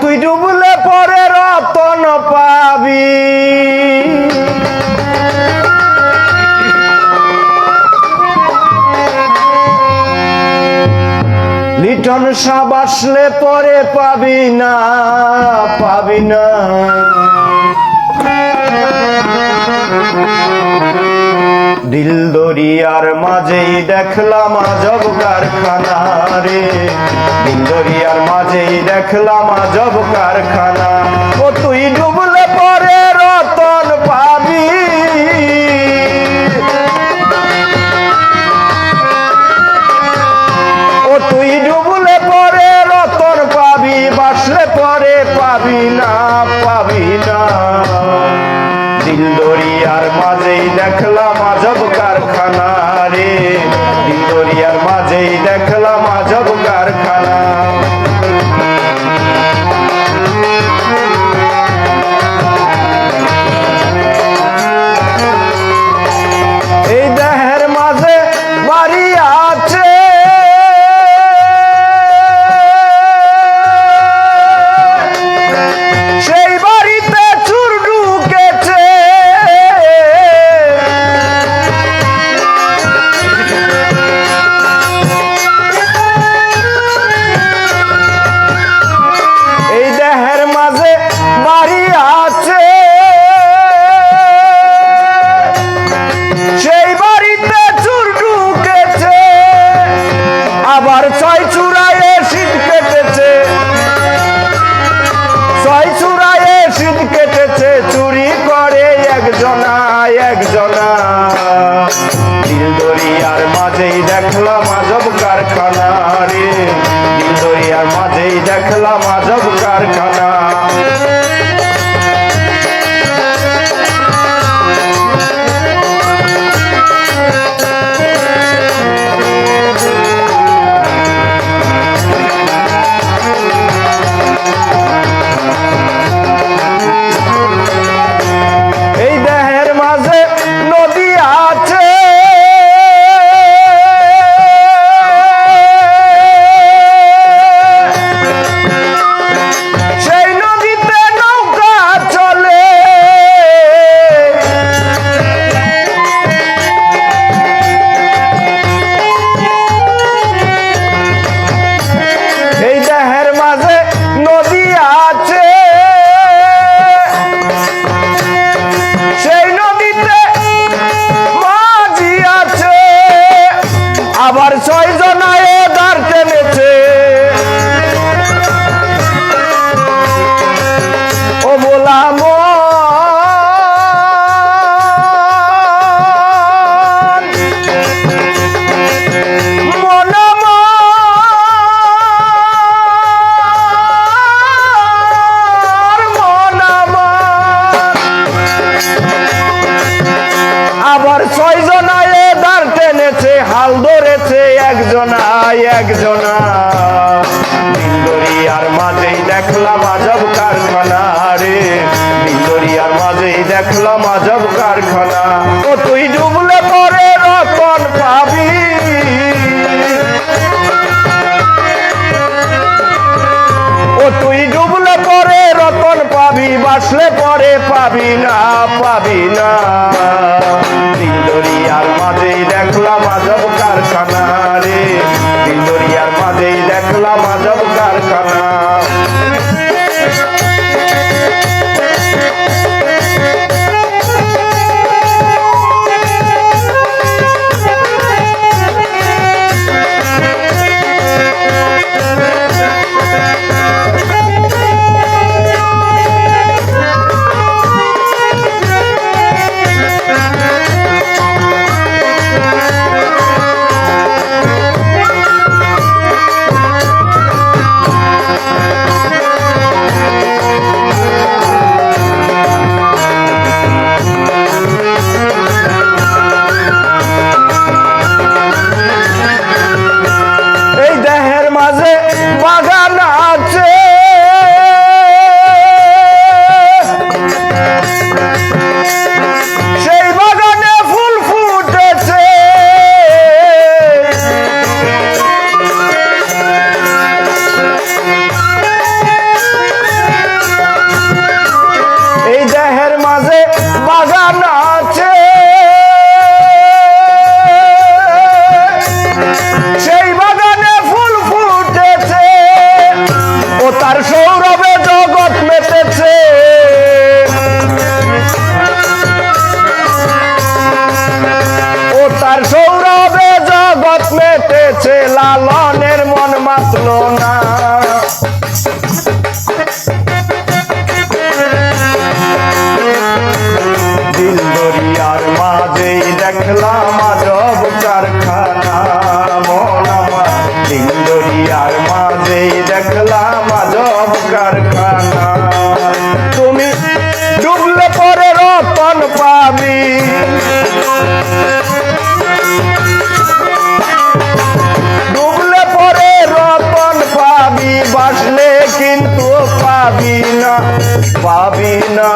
তুই ডুবলে পরে রতন পাবি। লিটন সাব আসলে পরে পাবি না পাবি না। দিল দরিয়ার মাঝেই দেখলাম আজব কারখানা রে। দিল দরিয়ার মাঝেই দেখলাম আজব কারখানা। ও তুই ডুবলে পরে আবার ছয় জনায় ধরেছে একজনায় একজনা দিলদরিয়ার মাঝেই দেখলাম আজব কারখানা রে। দিলদরিয়ার মাঝেই দেখলাম আজব কারখানা। ও, তুই ডুবলে পরে রতন পাবি। ও, তুই ডুবলে পরে রতন পাবি বাসলে পরে পাবি না, পাবি সৌরভে জগৎ মেতেছে ও তার সৌরভে জগৎ মেতেছে লালনের মন মাতল না। পাবি না।